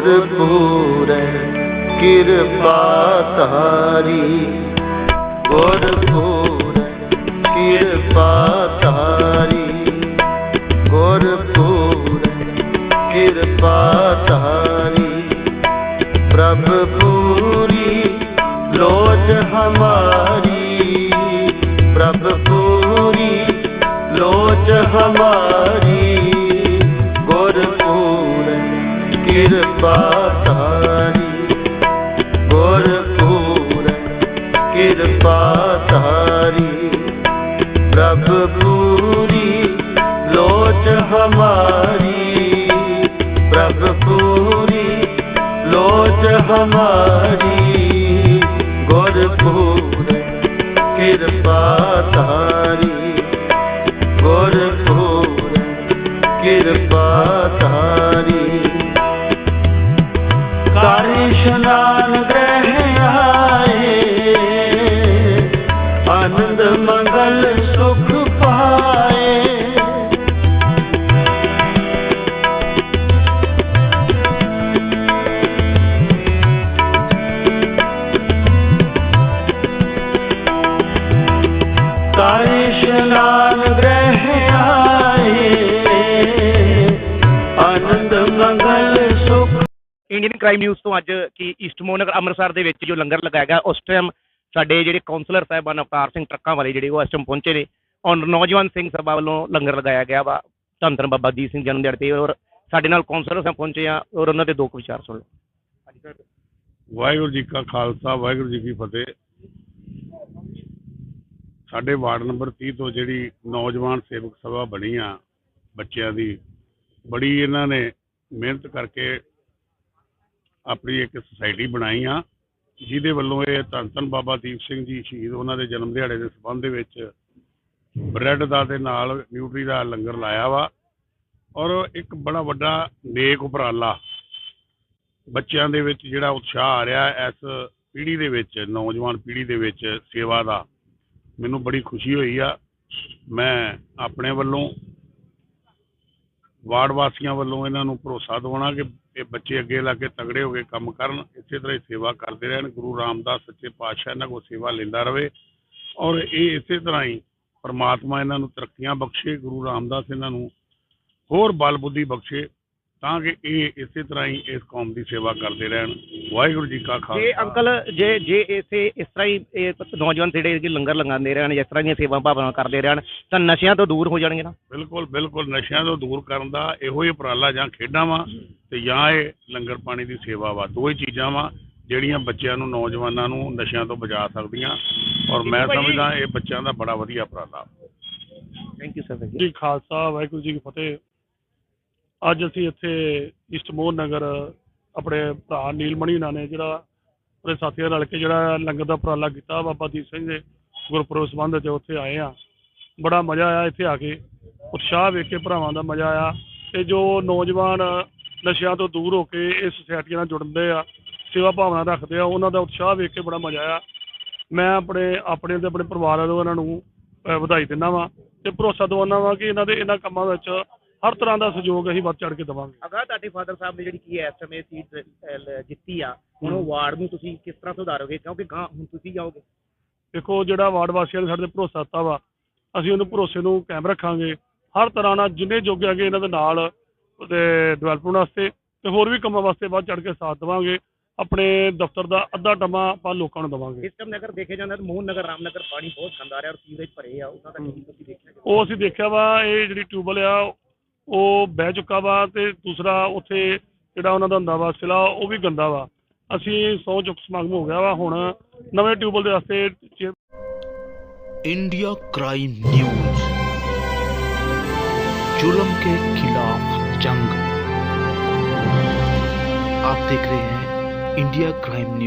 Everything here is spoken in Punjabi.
ਗੁਰਪੂਰੈ, ਕਿਰਪਾ ਤਾਰੀ ਗੁਰਪੂਰੈ, ਕਿਰਪਾ ਤਾਰੀ ਗੁਰਪੂਰੈ, ਕਿਰਪਾ ਤਾਰੀ ਪ੍ਰਭ ਪੂਰੀ ਲੋਜ ਹਮਾਰੀ। ਪ੍ਰਭ ਪੂਰੀ ਲੋਜ ਹਮਾਰੀ। ਕਿਰਪਾ ਧਾਰੀ ਗੁਰਪੂਰ ਕਿਰਪਾ ਧਾਰੀ ਪ੍ਰਭ ਪੂਰੀ ਲੋਚ ਹਮਾਰੀ, ਪ੍ਰਭ ਪੂਰੀ ਲੋਚ ਹਮਾਰੀ। ਗੁਰਪੂਰ ਕਿਰਪਾ ਧਾਰੀ ਗੁਰਪੂਰ ਕਿਰਪਾ Krishna ਇੰਡੀਅਨ ਕ੍ਰਾਈਮ ਨਿਊਜ਼ ਤੋਂ ਅੱਜ ਕਿ ਈਸਟਮੋਨ ਨਗਰ ਅੰਮ੍ਰਿਤਸਰ ਦੇ ਵਿੱਚ ਜੋ ਲੰਗਰ ਲਗਾਇਆ ਗਿਆ, ਉਸ ਟਾਈਮ ਸਾਡੇ ਜਿਹੜੇ ਕਾਉਂਸਲਰ ਸਾਹਿਬਾਨ ਅਵਤਾਰ ਸਿੰਘ ਟਰੱਕਾਂ ਵਾਲੇ ਜਿਹੜੇ ਉਹ ਇਸ ਟਾਈਮ ਪਹੁੰਚੇ ਨੇ। ਔਰ ਨੌਜਵਾਨ ਸਿੰਘ ਸਭਾ ਵੱਲੋਂ ਲੰਗਰ ਲਗਾਇਆ ਗਿਆ ਵਾ। ਧੰਨ ਧੰਨ ਬਾਬਾ ਦੀਪ ਸਿੰਘ ਜਨਮ ਦਿਹਾੜੇ ਤੇ ਔਰ ਸਾਡੇ ਨਾਲ ਕਾਉਂਸਲਰ ਸਾਹਿਬ ਪਹੁੰਚੇ ਆ ਔਰ ਉਹਨਾਂ ਦੇ ਦੋ ਕੁ ਵਿਚਾਰ ਸੁਣ ਲਓ। ਵਾਹਿਗੁਰੂ ਜੀ ਕਾ ਖਾਲਸਾ, ਵਾਹਿਗੁਰੂ ਜੀ ਕੀ ਫਤਿਹ। ਸਾਡੇ ਵਾਰਡ ਨੰਬਰ 30 ਤੋਂ ਜਿਹੜੀ ਨੌਜਵਾਨ ਸੇਵਕ ਸਭਾ ਬਣੀ ਆ, ਬੱਚਿਆਂ ਦੀ, ਬੜੀ ਇਹਨਾਂ ਨੇ ਮਿਹਨਤ ਕਰਕੇ ਆਪਣੀ ਇੱਕ ਸੁਸਾਇਟੀ ਬਣਾਈ ਆ, ਜਿਹਦੇ ਵੱਲੋਂ ਇਹ ਧੰਨ ਧੰਨ ਬਾਬਾ ਦੀਪ ਸਿੰਘ ਜੀ ਸ਼ਹੀਦ ਉਹਨਾਂ ਦੇ ਜਨਮ ਦਿਹਾੜੇ ਦੇ ਸੰਬੰਧ ਦੇ ਵਿੱਚ ਬ੍ਰੈਡ ਦਾ ਤੇ ਨਾਲ ਨਿਊਟਰੀ ਦਾ ਲੰਗਰ ਲਾਇਆ ਵਾ ਔਰ ਇੱਕ ਬੜਾ ਵੱਡਾ ਨੇਕ ਉਪਰਾਲਾ ਬੱਚਿਆਂ ਦੇ ਵਿੱਚ ਜਿਹੜਾ ਉਤਸ਼ਾਹ ਆ ਰਿਹਾ ਇਸ ਪੀੜ੍ਹੀ ਦੇ ਵਿੱਚ, ਨੌਜਵਾਨ ਪੀੜ੍ਹੀ ਦੇ ਵਿੱਚ ਸੇਵਾ ਦਾ, ਮੈਨੂੰ ਬੜੀ ਖੁਸ਼ੀ ਹੋਈ ਆ। ਮੈਂ ਆਪਣੇ ਵੱਲੋਂ ਵਾਰਡ ਵਾਸੀਆਂ ਵੱਲੋਂ ਇਹਨਾਂ ਨੂੰ ਭਰੋਸਾ ਦਿਵਾਉਣਾ ਕਿ ਇਹ ਬੱਚੇ ਅੱਗੇ ਲਾ ਕੇ ਤਗੜੇ ਹੋ ਕੇ ਕੰਮ ਕਰਨ, ਇਸੇ ਤਰ੍ਹਾਂ ਹੀ ਸੇਵਾ ਕਰਦੇ ਰਹਿਣ, ਗੁਰੂ ਰਾਮਦਾਸ ਸੱਚੇ ਪਾਤਸ਼ਾਹ ਇਹਨਾਂ ਕੋਲ ਸੇਵਾ ਲੈਂਦਾ ਰਵੇ ਔਰ ਇਹ ਇਸੇ ਤਰ੍ਹਾਂ ਹੀ ਪਰਮਾਤਮਾ ਇਹਨਾਂ ਨੂੰ ਤਰੱਕੀਆਂ ਬਖਸ਼ੇ, ਗੁਰੂ ਰਾਮਦਾਸ ਇਹਨਾਂ ਨੂੰ ਹੋਰ ਬਲ ਬੁੱਧੀ ਬਖਸ਼ੇ ਤਾਂ ਕਿ ਇਹ ਇਸੇ ਤਰ੍ਹਾਂ ਹੀ ਇਸ ਕੌਮ ਦੀ ਸੇਵਾ ਕਰਦੇ ਰਹਿਣ। ਵਾਹਿਗੁਰੂ ਜੀ ਕਾ ਜੇ ਖਾਲਸਾ ਅੰਕਲ ਜੇ ਜੇ ਇਸੇ ਇਸ ਤਰ੍ਹਾਂ ਹੀ ਇਹ ਨੌਜਵਾਨ ਜਿਹੜੇ ਕਿ ਲੰਗਰ ਲਗਾਉਂਦੇ ਰਹਿਣ ਇਸ ਤਰ੍ਹਾਂ ਦੀਆਂ ਸੇਵਾ ਭਾਵਨਾ ਕਰਦੇ ਰਹਿਣ ਤਾਂ ਨਸ਼ਿਆਂ ਤੋਂ ਦੂਰ ਹੋ ਜਾਣਗੇ ਨਾ। ਬਿਲਕੁਲ ਬਿਲਕੁਲ। ਨਸ਼ਿਆਂ ਤੋਂ ਦੂਰ ਕਰਨ ਦਾ ਇਹੋ ਹੀ ਉਪਰਾਲਾ ਜਾਂ ਖੇਡਾਂ ਵਾ ਤੇ ਜਾਂ ਇਹ ਲੰਗਰ ਪਾਣੀ ਦੀ ਸੇਵਾ ਵਾ। ਦੋ ਹੀ ਚੀਜ਼ਾਂ ਵਾ ਜਿਹੜੀਆਂ ਬੱਚਿਆਂ ਨੂੰ ਨੌਜਵਾਨਾਂ ਨੂੰ ਨਸ਼ਿਆਂ ਤੋਂ ਬਚਾ ਸਕਦੀਆਂ। ਔਰ ਮੈਂ ਸਮਝਦਾ ਇਹ ਬੱਚਿਆਂ ਦਾ ਬੜਾ ਵਧੀਆ ਉਪਰਾਲਾ। ਥੈਂਕ ਯੂ ਸਰ ਜੀ ਖਾਲਸਾ ਵਾਹਿਗੁਰੂ ਜੀ ਕੀ ਫਤਿਹ। ਅੱਜ ਅਸੀਂ ਇੱਥੇ ਇਸਟਮੋਹਨ ਨਗਰ ਆਪਣੇ ਭਰਾ ਨੀਲਮਣੀ ਹੁਣਾਂ ਨੇ, ਜਿਹੜਾ ਆਪਣੇ ਸਾਥੀਆਂ ਰਲ ਕੇ ਜਿਹੜਾ ਲੰਗਰ ਦਾ ਉਪਰਾਲਾ ਕੀਤਾ, ਬਾਬਾ ਦੀਪ ਸਿੰਘ ਦੇ ਗੁਰਪੁਰਬ ਸੰਬੰਧ 'ਚ ਉੱਥੇ ਆਏ ਆ ਬੜਾ ਮਜ਼ਾ ਆਇਆ ਇੱਥੇ ਆ ਕੇ। ਉਤਸ਼ਾਹ ਵੇਖ ਕੇ ਭਰਾਵਾਂ ਦਾ ਮਜ਼ਾ ਆਇਆ ਤੇ ਜੋ ਨੌਜਵਾਨ ਨਸ਼ਿਆਂ ਤੋਂ ਦੂਰ ਹੋ ਕੇ ਇਸ ਸੁਸਾਇਟੀ ਨਾਲ ਜੁੜਦੇ ਆ, ਸੇਵਾ ਭਾਵਨਾ ਰੱਖਦੇ ਆ, ਉਹਨਾਂ ਦਾ ਉਤਸ਼ਾਹ ਵੇਖ ਕੇ ਬੜਾ ਮਜ਼ਾ ਆਇਆ। ਮੈਂ ਆਪਣੇ ਆਪਣੇ ਤੇ ਆਪਣੇ ਪਰਿਵਾਰ ਨੂੰ ਇਹਨਾਂ ਨੂੰ ਵਧਾਈ ਦਿੰਦਾ ਵਾਂ ਤੇ ਭਰੋਸਾ ਦਿਵਾਉਂਦਾ ਵਾਂ ਕਿ ਇਹਨਾਂ ਦੇ ਇਹਨਾਂ ਕੰਮਾਂ ਵਿੱਚ ਹਰ ਤਰ੍ਹਾਂ ਦਾ ਸਹਿਯੋਗ ਅਸੀਂ ਵੱਧ ਚੜ ਕੇ ਦੇਵਾਂਗੇ। ਅਗਰ ਤੁਹਾਡੇ ਫਾਦਰ ਸਾਹਿਬ ਨੇ ਜਿਹੜੀ ਕੀ ਹੈ ਇਸ ਸਮੇਂ ਸੀਟ ਜਿੱਤੀ ਆ ਹੁਣ ਉਹ ਵਾਰਡ ਨੂੰ ਤੁਸੀਂ ਕਿਸ ਤਰ੍ਹਾਂ ਸੁਧਾਰੋਗੇ? ਕਿਉਂਕਿ ਗਾਂ ਹੁਣ ਤੁਸੀਂ ਜਾਓਗੇ। ਦੇਖੋ ਜਿਹੜਾ ਵਾਰਡ ਵਾਸੀਆਂ ਨੇ ਸਾਡੇ ਤੇ ਭਰੋਸਾ ਦਿੱਤਾ ਵਾ ਅਸੀਂ ਉਹਨੂੰ ਭਰੋਸੇ ਨੂੰ ਕਾਇਮ ਰੱਖਾਂਗੇ। ਹਰ ਤਰ੍ਹਾਂ ਨਾਲ ਜਿੰਨੇ ਜੋਗੇ ਹੈਗੇ ਇਹਨਾਂ ਦੇ ਨਾਲ ਤੇ ਡਿਵੈਲਪਮੈਂਟ ਵਾਸਤੇ ਤੇ ਹੋਰ ਵੀ ਕੰਮਾਂ ਵਾਸਤੇ ਵੱਧ ਚੜ ਕੇ ਸਾਥ ਦੇਵਾਂਗੇ। ਆਪਣੇ ਦਫ਼ਤਰ ਦਾ ਅੱਧਾ ਟਮਾ ਆਪਾਂ ਲੋਕਾਂ ਨੂੰ ਦੇਵਾਂਗੇ। ਇਸ ਟਾਈਮ ਨਗਰ ਦੇਖੇ ਜਾਂਦਾ ਤਾਂ ਮੋਹਨ ਨਗਰ ਰਾਮਨਗਰ ਪਾਣੀ ਬਹੁਤ ਗੰਦਾ ਆ ਰਿਹਾ ਔਰ ਸੀਵਰੇਜ ਭਰੇ ਆ ਉਹਨਾਂ ਦਾ ਕੀ ਤੁਸੀਂ ਦੇਖਿਆ? ਉਹ ਅਸੀਂ ਦੇਖਿਆ ਵਾ ਇਹ ਜਿਹੜੀ ਟਿਊਬਲ ਆ ਉਹ ਬਹਿ ਚੁੱਕਾ ਵਾ ਤੇ ਦੂਸਰਾ ਉੱਥੇ ਜਿਹੜਾ ਉਹਨਾਂ ਦਾ ਹੁੰਦਾ ਵਾ ਸਿਲਾ ਉਹ ਵੀ ਗੰਦਾ ਵਾ ਅਸੀਂ ਸੌ ਚੁੱਕ ਸਮਾਗਮ ਹੋ ਗਿਆ ਵਾ ਹੁਣ ਨਵੇਂ ਟਿਊਬਲ ਦੇ ਵਾਸਤੇ ਚੇ- इंडिया क्राइम न्यूज जुल्म के खिलाफ जंग आप देख रहे हैं इंडिया क्राइम न्यूज